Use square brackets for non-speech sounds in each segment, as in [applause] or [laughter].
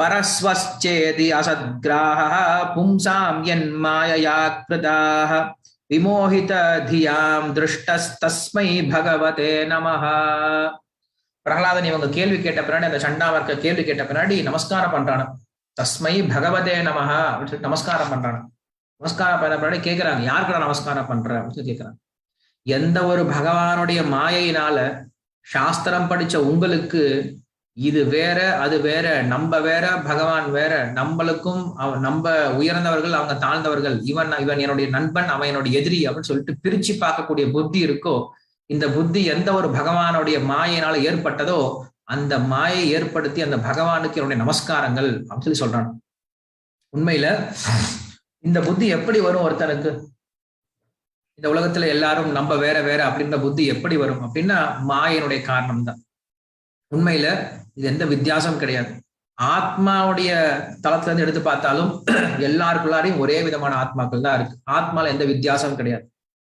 பரஸ்வச்சேதி அசத்கிராக பும்சாம் என் மாயயா கிருதாக விமோகித தியாம் திருஷ்டஸ்தஸ்மை பகவதே நமஹ பிரகலாதன் இவங்க கேள்வி கேட்ட பின்னாடி அந்த சண்டாவர்க்க கேள்வி கேட்ட பின்னாடி நமஸ்காரம் பண்றான தஸ்மை பகவதே நமஹ அப்படின்னு சொல்லி நமஸ்காரம் பண்றான நமஸ்காரம் பண்ண பின்னாடி கேட்கிறாங்க யாருக்கடா நமஸ்காரம் பண்ற? அப்படின்னு சொல்லி கேட்கிறாங்க எந்த ஒரு பகவானுடைய மாயையினால சாஸ்திரம் படிச்ச உங்களுக்கு இது வேற அது வேற நம்ம வேற பகவான் வேற நம்மளுக்கும் நம்ம உயர்ந்தவர்கள் அவங்க தாழ்ந்தவர்கள் இவன் இவன் என்னுடைய நண்பன் அவன் என்னுடைய எதிரி அப்படின்னு சொல்லிட்டு பிரிச்சு பார்க்கக்கூடிய புத்தி இருக்கோ இந்த புத்தி எந்த ஒரு பகவானுடைய மாயினால ஏற்பட்டதோ அந்த மாயை ஏற்படுத்தி அந்த பகவானுக்கு என்னுடைய நமஸ்காரங்கள் அப்படின்னு சொல்லி சொல்றான். உண்மையில இந்த புத்தி எப்படி வரும் ஒருத்தனுக்கு? இந்த உலகத்துல எல்லாரும் நம்ம வேற வேற அப்படின்ற புத்தி எப்படி வரும் அப்படின்னா மாயனுடைய காரணம் தான் உண்மையில இது எந்த வித்தியாசம் கிடையாது. ஆத்மாவுடைய தளத்துல இருந்து எடுத்து பார்த்தாலும் [clears throat] எல்லாருக்குள்ளாரையும் ஒரே விதமான ஆத்மாக்கள் தான் இருக்கு. ஆத்மால எந்த வித்தியாசம் கிடையாது.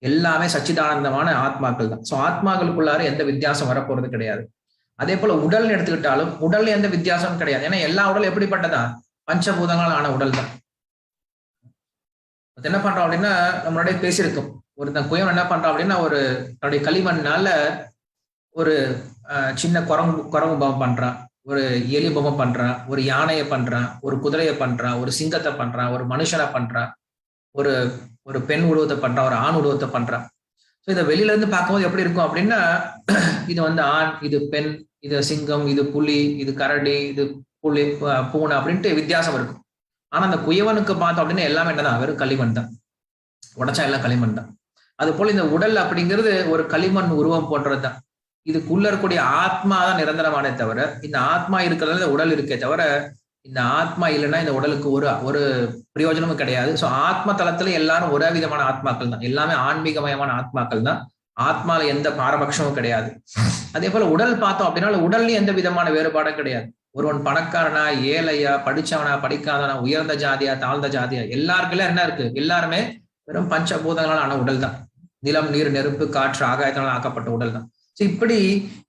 எல்லாமே சச்சிதானந்தமான ஆத்மாக்கள் தான். சோ ஆத்மாக்களுக்குள்ளார எந்த வித்தியாசம் வரப்போறது கிடையாது. அதே போல உடல் எடுத்துக்கிட்டாலும் உடல்ல எந்த வித்தியாசமும் கிடையாது. ஏன்னா எல்லா உடலும் எப்படிப்பட்டதா? பஞ்சபூதங்களால் ஆன உடல் தான். அது என்ன பண்றோம் அப்படின்னா நம்மளுடைய பேசியிருக்கோம். ஒருத்தன் குயவன் என்ன பண்றான் அப்படின்னா ஒரு தன்னுடைய களிமண்ணால ஒரு சின்ன குரங்கு குரங்கு பொம்மை பண்றான் ஒரு எலி பொம்மை பண்றான் ஒரு யானையை பண்றான் ஒரு குதிரையை பண்றான் ஒரு சிங்கத்தை பண்றான் ஒரு மனுஷனை பண்றான் ஒரு ஒரு பெண் உருவத்தை பண்றான் ஒரு ஆண் உருவத்தை பண்றான் ஸோ இதை வெளியில இருந்து பார்க்கும்போது எப்படி இருக்கும் அப்படின்னா [clears throat] இது வந்து ஆண் இது பெண் இது சிங்கம் இது புலி இது கரடி இது புலி பூனை அப்படின்ட்டு வித்தியாசம் இருக்கும். ஆனா அந்த குயவனுக்கு பார்த்தோம் அப்படின்னா எல்லாமே என்னதான்? வெறும் களிமண் தான். உடச்சா எல்லாம் களிமண் தான். அது போல இந்த உடல் அப்படிங்கிறது ஒரு களிமண் உருவம் போன்றதுதான். இதுக்குள்ள இருக்கக்கூடிய ஆத்மா தான் நிரந்தரமானே தவிர இந்த ஆத்மா இருக்கிறதுல இந்த உடல் இருக்கே தவிர இந்த ஆத்மா இல்லைன்னா இந்த உடலுக்கு ஒரு ஒரு பிரயோஜனமும் கிடையாது. ஸோ ஆத்ம தளத்துல எல்லாரும் ஒரே விதமான ஆத்மாக்கள் தான். எல்லாமே ஆன்மீகமயமான ஆத்மாக்கள் தான். ஆத்மால எந்த பாரபட்சமும் கிடையாது. அதே போல உடல் பார்த்தோம் அப்படின்னா உடல்லையும் எந்த விதமான வேறுபாடும் கிடையாது. ஒருவன் பணக்காரனா ஏழையா படிச்சவனா படிக்காதவனா உயர்ந்த ஜாதியா தாழ்ந்த ஜாதியா எல்லாருக்குள்ள என்ன இருக்கு? எல்லாருமே வெறும் பஞ்சபூதங்களால் ஆன உடல் தான். நிலம் நீர் நெருப்பு காற்று ஆகாயத்தினால் ஆக்கப்பட்ட உடல் தான். ஸோ இப்படி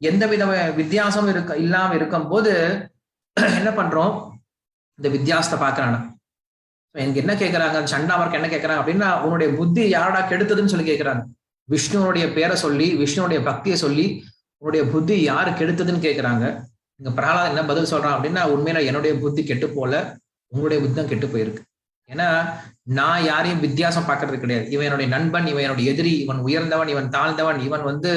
எந்த வித வித்தியாசம் இருக்க இல்லாம இருக்கும் போது என்ன பண்றோம்? இந்த வித்தியாசத்தை பாக்குறானா எனக்கு என்ன கேட்கறாங்க சண்டாமர்க்கு என்ன கேட்கறாங்க அப்படின்னா உன்னுடைய புத்தி யாரடா கெடுத்ததுன்னு சொல்லி கேட்கறாங்க விஷ்ணுனுடைய பேரை சொல்லி விஷ்ணுனுடைய பக்தியை சொல்லி உன்னுடைய புத்தி யாரு கெடுத்ததுன்னு கேட்கறாங்க இங்க பிரகலாத் என்ன பதில் சொல்றான் அப்படின்னா உண்மையில என்னுடைய புத்தி கெட்டு போல உங்களுடைய புத்தி தான் கெட்டு போயிருக்கு. ஏன்னா நான் யாரையும் வித்தியாசம் பாக்குறது கிடையாது. இவன் என்னுடைய நண்பன் இவன் என்னுடைய எதிரி இவன் உயர்ந்தவன் இவன் தாழ்ந்தவன் இவன் வந்து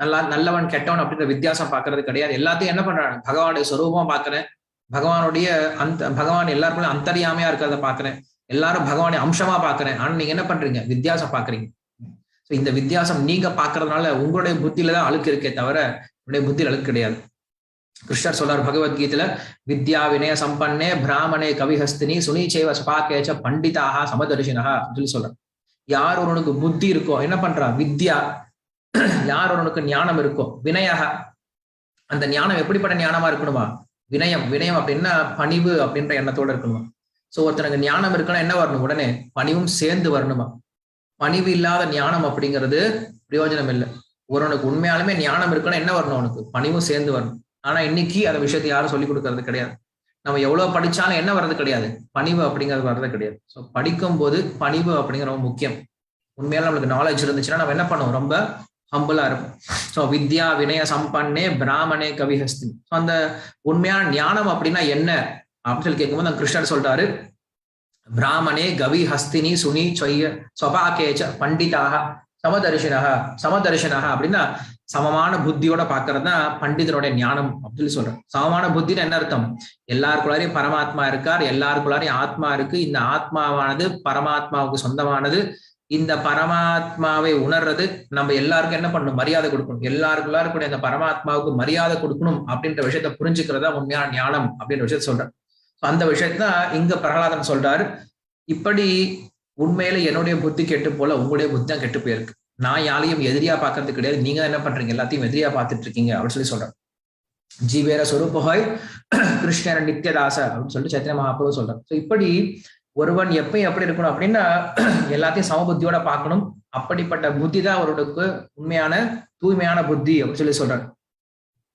நல்லா நல்லவன் கெட்டவன் அப்படின்ற வித்தியாசம் பாக்குறது கிடையாது. எல்லாத்தையும் என்ன பண்றான் பகவானுடைய சொரூபமா பாக்குறேன் பகவானுடைய அந்த பகவான் எல்லாருக்குள்ள அந்தரியாமையா இருக்கிறத பாக்குறேன் எல்லாரும் பகவானை அம்சமா பாக்குறேன் ஆனா நீங்க என்ன பண்றீங்க? வித்தியாசம் பாக்குறீங்க இந்த வித்தியாசம் நீங்க பாக்குறதுனால உங்களுடைய புத்தியில தான் அழுக்கு இருக்கே தவிர உங்களுடைய புத்தியில் அழுக்கு கிடையாது. கிருஷ்ணர் சொல்றார் பகவத்கீதையில வித்யா வினய சம்பன்னே பிராமணே கவிஹஸ்தினி சுனிச்சேவ சுபாக்கேச்ச பண்டிதாக சமதர்ஷினஹா சொல்லி சொல்றார். யார் ஒருவனுக்கு புத்தி இருக்கோ என்ன பண்றான் வித்யா. யார் ஒருவனுக்கு ஞானம் இருக்கோ வினயக அந்த ஞானம் எப்படிப்பட்ட ஞானமா இருக்கணுமா? வினயம். வினயம் அப்படின்னா பணிவு அப்படின்ற எண்ணத்தோட இருக்கணுமா? சோ ஒருத்தனுக்கு ஞானம் இருக்குன்னா என்ன வரணும்? உடனே பணிவும் சேர்ந்து வரணுமா? பணிவு இல்லாத ஞானம் அப்படிங்கிறது பிரயோஜனம் இல்லை. ஒருவனுக்கு உண்மையாலுமே ஞானம் இருக்குன்னா என்ன வரணும் அவனுக்கு? பணிவும் சேர்ந்து வரணும். ஆனா இன்னைக்கு அந்த விஷயத்தை யாரும் சொல்லி கொடுக்கறது கிடையாது. நம்ம எவ்வளவு படிச்சாலும் என்ன வர்றது கிடையாது. பணிவு அப்படிங்கிறது வர்றது கிடையாது. ஸோ படிக்கும் போது பணிவு அப்படிங்கிற ரொம்ப முக்கியம். உண்மையால நம்மளுக்கு நாலேஜ் இருந்துச்சுன்னா நம்ம என்ன பண்ணுவோம்? ரொம்ப ஹம்பிளா இருக்கும் ஸோ வித்யா வினய சம்பன்னே பிராமணே கவிஹஸ்தி. ஸோ அந்த உண்மையான ஞானம் அப்படின்னா என்ன? அப்படின்னு சொல்லி கேட்கும்போது அந்த கிருஷ்ணர் சொல்றாரு பிராமணே கவி ஹஸ்தினி சுனி சொய்ய சொபாகேச்ச பண்டிதாக சமதரிசனகா சமதர்ஷனக அப்படின்னா சமமான புத்தியோட பாக்குறது தான் பண்டிதனுடைய ஞானம் அப்படின்னு சொல்றேன் சமமான புத்தின்னு என்ன அர்த்தம்? எல்லாருக்குள்ளாரையும் பரமாத்மா இருக்கார் எல்லாருக்குள்ளாரையும் ஆத்மா இருக்கு. இந்த ஆத்மாவானது பரமாத்மாவுக்கு சொந்தமானது. இந்த பரமாத்மாவை உணர்றது நம்ம எல்லாருக்கும் என்ன பண்ணணும்? மரியாதை கொடுக்கணும். எல்லாருக்குள்ளார கூட இந்த பரமாத்மாவுக்கு மரியாதை கொடுக்கணும் அப்படின்ற விஷயத்த புரிஞ்சுக்கிறதா உண்மையான ஞானம் அப்படின்ற விஷயத்த சொல்றேன். அந்த விஷயத்தான் இங்க பிரகலாதன் சொல்றாரு. இப்படி உண்மையில என்னுடைய புத்தி கெட்டு போல உங்களுடைய புத்தி தான் கெட்டு போயிருக்கு. நான் யாரையும் எதிரியா பாக்குறது கிடையாது. நீங்க என்ன பண்றீங்க? எல்லாத்தையும் எதிரியா பார்த்துட்டு இருக்கீங்க அப்படின்னு சொல்லி சொல்றேன். ஜீவேர சொரூபஹாய் கிருஷ்ணர் நித்யதாச அப்படின்னு சொல்லிட்டு சைத்தன்ய மகாபுரம் சொல்றேன் ஸோ இப்படி ஒருவன் எப்பயும் எப்படி இருக்கணும் அப்படின்னா எல்லாத்தையும் சமபுத்தியோட பார்க்கணும். அப்படிப்பட்ட புத்தி தான் அவர்களுக்கு உண்மையான தூய்மையான புத்தி அப்படின்னு சொல்லி சொல்றாரு.